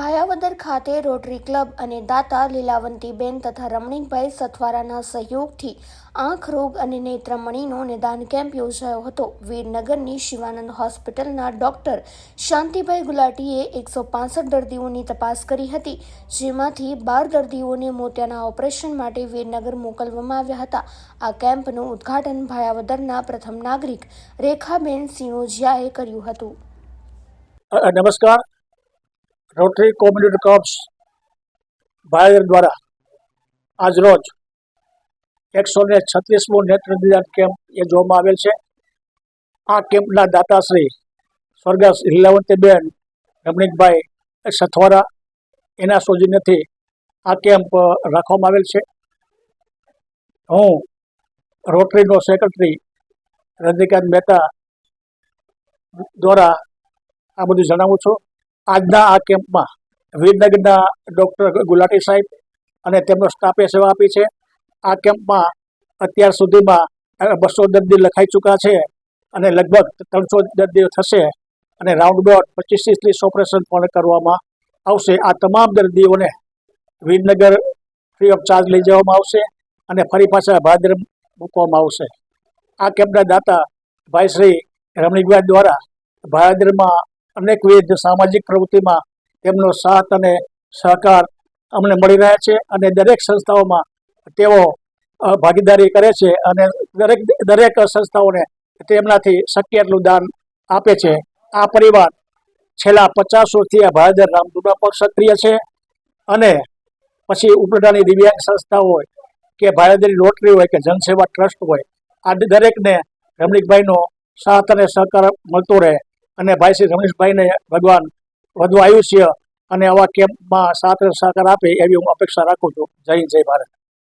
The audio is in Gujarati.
ભાયાવદર ખાતે રોટરી ક્લબ અને દાતા લીલાવંતીબેન તથા રમણીકભાઈ સથવારાના સહયોગથી આંખ રોગ અને નેત્રમણીનો નિદાન કેમ્પ યોજાયો હતો. વીરનગરની શિવાનંદ હોસ્પિટલના ડોક્ટર શાંતિભાઈ ગુલાટીએ એકસો પાસઠ દર્દીઓની તપાસ કરી હતી, જેમાંથી બાર દર્દીઓને મોતિયાના ઓપરેશન માટે વીરનગર મોકલવામાં આવ્યા હતા. આ કેમ્પનું ઉદ્ઘાટન ભાયાવદરના પ્રથમ નાગરિક રેખાબેન સિણોજિયાએ કર્યું હતું. નમસ્કાર. રોટરી કોમ્યુનિટી કપ્સ ભાયર દ્વારા આજ રોજ એકસો ને છત્રીસમો નેત્ર નિદાન કેમ્પ યોજવામાં આવેલ છે. આ કેમ્પના દાતાશ્રી સ્વર્ગસ લીલાવંતીબેન, રમણીકભાઈ સથવારા એના સૌજન્યથી આ કેમ્પ રાખવામાં આવેલ છે. હું રોટરીનો સેક્રેટરી રજનીકાંત મહેતા દ્વારા આ બધું જણાવું છું. આજના આ કેમ્પમાં વીરનગરના ડૉક્ટર ગુલાટી સાહેબ અને તેમનો સ્ટાફે સેવા આપી છે. આ કેમ્પમાં અત્યાર સુધીમાં બસો દર્દી લખાઈ ચૂક્યા છે અને લગભગ ત્રણસો દર્દીઓ થશે અને રાઉન્ડ બોટ પચીસથી ત્રીસ ઓપરેશન પણ કરવામાં આવશે. આ તમામ દર્દીઓને વીરનગર ફ્રી ઓફ ચાર્જ લઈ જવામાં આવશે અને ફરી પાછા ભાદર મૂકવામાં આવશે. આ કેમ્પના દાતા ભાઈ શ્રી રમણીકભાઈ દ્વારા ભાયાદરમાં અનેકવિધ સામાજિક પ્રવૃત્તિમાં તેમનો સાથ અને સહકાર અમને મળી રહ્યા છે અને દરેક સંસ્થાઓમાં તેઓ ભાગીદારી કરે છે અને દરેક દરેક સંસ્થાઓને તેમનાથી શક્ય એટલું દાન આપે છે. આ પરિવાર છેલ્લા પચાસ વર્ષથી આ ભાદર રામધૂના પર સક્રિય છે અને પછી ઉપરડાની દિવ્યાંગ સંસ્થા હોય કે ભાયાદરી લોટરી હોય કે જનસેવા ટ્રસ્ટ હોય, આ દરેકને રમણીકભાઈનો સાથ અને સહકાર મળતો રહે. અને ભાઈ શ્રી રમેશભાઈને ભગવાન વધુ આયુષ્ય અને આવા કેમ્પમાં સાથ સહકાર આપે એવી હું અપેક્ષા રાખું છું. જય જય ભારત.